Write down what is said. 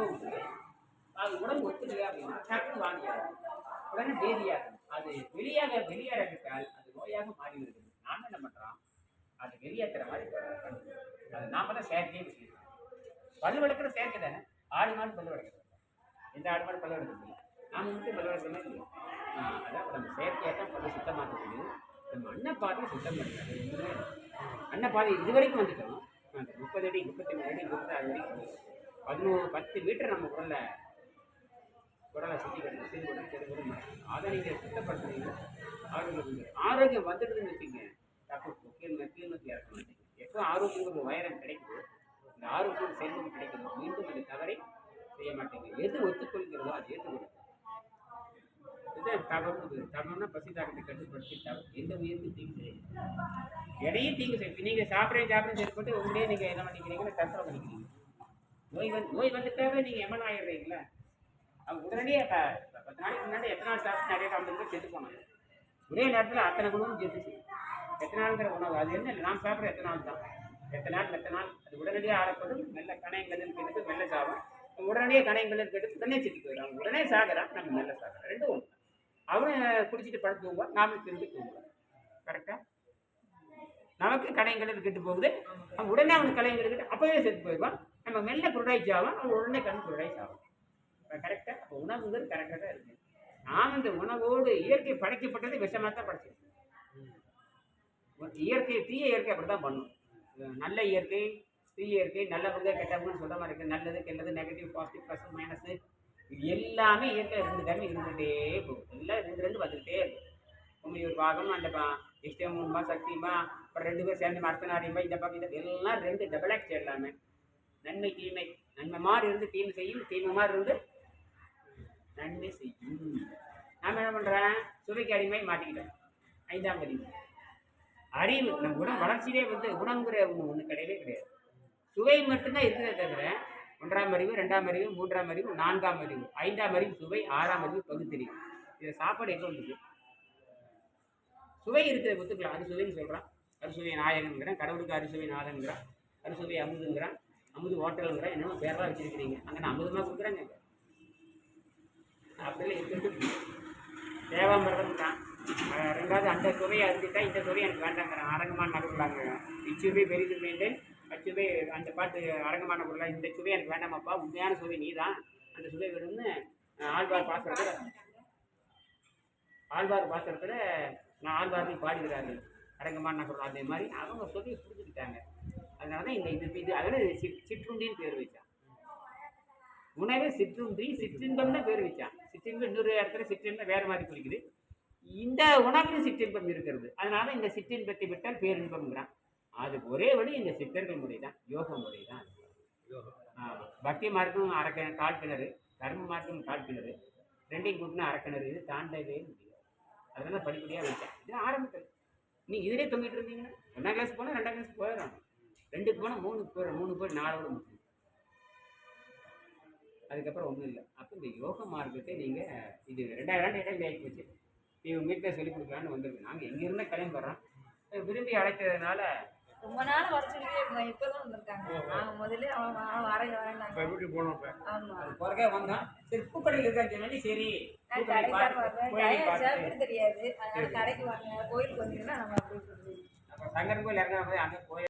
போகுது அது உடம்பு ஒத்துக்கலையா அப்படின்னா டக்குன்னு வாங்கியாது உடனே பேதியாகும் அது வெளியாக வெளியேறவிட்டால் அது நோயாக மாறி வருகிறது நாம் என்ன பண்ணுறோம் அது வெளியேற்றுற மாதிரி அது நாம தான் செயற்கையே செய்யணும் பல்லு வளர்க்குற செயற்கை தானே? ஆடு மாடு பல்லு வளர்க்குறது எந்த ஆடு மாடு பல்லு வளர்க்குறது இல்லை நாம மட்டும் பல்லு இல்லை அதான் நம்ம செயற்கையாக தான் பல்லு சுத்தமாக்கக்கூடிய நம்ம அன்னப்பாதை சுத்தம் பண்ணுறது ஒன்றுமே இல்லை. அன்னப்பாதை இது வரைக்கும் வந்துட்டோம். அந்த முப்பது அடி முப்பத்தி மூணு அடி முப்பத்தாறு அடி. பதினோரு பத்து மீட்டர் நம்ம உடலை உடலை சுற்றி கிடக்கு சிறு உடல் அதை நீங்கள் சுத்தப்படுத்துறீங்க ஆரோக்கியம் ஆரோக்கியம் வந்துடுதுன்னு வச்சுங்க தப்பு கீழ் கீழ் இறக்க மாட்டீங்க எப்போ ஆரோக்கியங்கிற ஒரு வைரம் கிடைக்குதோ இந்த ஆரோக்கியம் செல்வம் கிடைக்குதோ மீண்டும் அந்த தவறை செய்ய மாட்டீங்க. எது ஒத்துக்கொள்கிறதோ அது ஏற்றுக்கொள்ளுங்க. இது தவறு தவறுனா பசி தாக்கத்தை கட்டுப்படுத்தி தவறு. எந்த உயிருக்கு தீங்கு செய்யும் எடையும் தீங்கு செய்யும் நீங்கள் சாப்பிட்றேன் சாப்பிட்றேன் போட்டு உங்களே நீங்கள் என்ன பண்ணிக்கிறீங்கன்னா தற்கொலை பண்ணிக்கிறீங்க. நோய் வந்து நோய் வந்துட்டாவே நீங்கள் எம்எல் ஆகிடுறீங்களா அவங்க உடனடியே க- பத்து நாளைக்கு முன்னாடி எத்தனை நாள் சாப்பிட்டு நிறைய ஐம்பது பேர் செத்து போனாங்க. ஒரே நேரத்தில் அத்தனை குணமும் செத்துச்சு. எத்தனை நாளுங்கிற உணவு அது என்ன இல்லை நாம் சாப்பிட்ற எத்தனை நாள் தான். எத்தனை நாள் எத்தனை நாள் அது உடனடியாக ஆறப்படும். மெல்ல கணையங்கள் கெடுத்து மெல்ல சாகும் உடனடியே கணையங்கள் கெடுத்து உடனே செத்து போயிடும். உடனே சாகுறான் நம்ம மெல்ல சாகுறோம். ரெண்டும் ஒன்று அவன் குடிச்சிட்டு படுத்து தூங்குவான் நாமளும் திரும்பி தூங்குவோம் கரெக்டாக நமக்கு கணையங்கள் கெட்டு போகுது. அவன் உடனே அவனுக்கு கலைஞர்கள் கிட்ட அப்பவே செத்து போயிடுவான். நம்ம மெல்ல குருடாய்ச்சி ஆவான். அவன் உடனே கண் குருடாய்ச்சி ஆகும் கரெக்டாக அப்போ உணவுங்கிறது கரெக்டாக தான் இருக்கு. நாம் இந்த உணவோடு இயற்கை படைக்கப்பட்டது விஷமாக தான் படைச்சிருக்கு இயற்கை தீய இயற்கை அப்படி தான் பண்ணும். நல்ல இயற்கை தீய இயற்கை நல்லவங்க கெட்டவங்கன்னு சொல்ற மாதிரி இருக்குது நல்லது கெட்டது நெகட்டிவ் பாசிட்டிவ் ப்ளஸ் மைனஸ் இது எல்லாமே இயற்கை ரெண்டு தண்ணி இருந்துகிட்டே போகும் எல்லாம் ரெண்டு ரெண்டு வந்துக்கிட்டே இருக்கும் உண்மை ஒரு பாகம் அந்த பா இஷ்டமும்பா அப்புறம் ரெண்டு பேர் சேர்ந்து மரத்தனாரியும்பா இந்த பக்கம் இந்த எல்லாம் ரெண்டு டபுள் ஆக்ட் எல்லாமே. நன்மை தீமை. நன்மை மாதிரி இருந்து தீமை செய்யும் தீமை மாதிரி இருந்து நன்மை செய்யும். நாம் என்ன பண்ணுறேன் சுவைக்கு அடிமை மாட்டிக்கிட்டோம். ஐந்தாம் அறிவு அறிவு நம்ம குணம் வளர்ச்சியிலே வந்து குணங்கிற ஒன்று ஒன்று கிடையவே கிடையாது. சுவை மட்டும்தான் இருக்கிறத தவிர ஒன்றாம் அறிவு ரெண்டாம் அறிவு மூன்றாம் அறிவு நான்காம் அறிவு ஐந்தாம் அறிவு சுவை ஆறாம் அறிவு பகுத்தறிவு. இதை சாப்பாடு எப்போ வந்துச்சு சுவை இருக்கிறத ஒத்துக்கலாம். அறுசுவைன்னு சொல்கிறான் அறுசுவை நாயகனுங்கிறான் கடவுளுக்கு அறுசுவை நாதன்கிறான் அறுசுவை அமுதுங்கிறான் அமுது ஹோட்டலுங்கிறான் என்னமோ பேரெல்லாம் வச்சிருக்கிறீங்க. அங்கே நான் அமுதமாக கொடுக்குறாங்க அப்படிலாம் இருக்கிறது தேவாமிரதம் தான். ரெண்டாவது அந்த சுவையை அருந்திட்டா இந்த சுவை எனக்கு வேண்டாங்கிறான். அரங்கமான நகர்லாங்க இச்சுவை பெரிது மீண்டேன் அச்சுவை அந்த பாட்டு அரங்கமான பொருளா இந்த சுவை எனக்கு வேண்டாமாப்பா. உண்மையான சுவை நீ தான் அந்த சுவை வேணும்னு ஆழ்வார் பாசுரத்தில் ஆழ்வார் பாசனத்தில் நான் ஆழ்வார்கள் பாடுகிறார்கள் அரங்கமான நகர் அதே மாதிரி அவங்க சொல்லி புரிஞ்சுக்கிட்டாங்க அதனால தான் இந்த இது இது அதோட சிற் சிற்றுண்டின்னு பேர் வச்சான். உணவே சிற்றுண்டி சிற்றின்பம் தான் பேர் வச்சான். சிற்றின்பம் இன்னொரு இடத்துல சிற்றின்பம் வேறு மாதிரி குறிக்குது இந்த உணவிலும் சிற்றின்பம் இருக்கிறது. அதனால இந்த சிற்றின்பத்தை விட்டால் பேரின்பம்ங்கிறான். அதுக்கு ஒரே வழி இந்த சித்தர்கள் முறை தான் யோக முறை தான் பக்தி மார்க்கம் அரை கால் கிணறு கர்ம மார்க்கம் கால் கிணறு. ரெண்டையும் கூட்டினா அரக்கிணறு இது தாண்டவே முடியும் அதெல்லாம் படிப்படியாக வச்சேன். இது ஆரம்பத்தில். நீ இதிலே தொங்கிட்டு இருந்தீங்கன்னா ரெண்டாம் கிளாஸ் போனால் ரெண்டாம் கிளாஸ் போயிடும் ரெண்டுக்கு போனால் மூணுக்கு போயிடும் மூணு போய் நாலோட முடியும் அதுக்கப்புறம் ஒன்றும் இல்லை. அப்போ இந்த யோக மார்க்கத்தை நீங்கள் இது ரெண்டாயிரம் ஆண்டு இடம் ஆகி போச்சு. நீ உங்கள் வீட்டில் சொல்லிக் கொடுக்கலான்னு வந்திருக்கு. நாங்கள் எங்கே இருந்தால் கிளம்புறோம் விரும்பி அழைத்ததுனால ரொம்ப நாள் வர இருந்தோம் இப்பதான் வந்திருக்காங்க. நாங்க முதல்ல அவன் வரங்க வரேன்னாங்க வீட்டுக்கு போனோம் இப்போ. ஆமா. அது பிறகே வந்தோம் சரி பூக்கடையில் இருக்கான்னு சொன்னாலே சரி. நான் கடைக்கு வருவேன் கோயிலை டயம் தெரியாது. அதனால கடைக்கு வாங்க. கோயிலுக்கு வந்தீங்கன்னா நம்ம அப்படி சங்கரன் கோயில் இறங்கினா போய் அங்கே போய்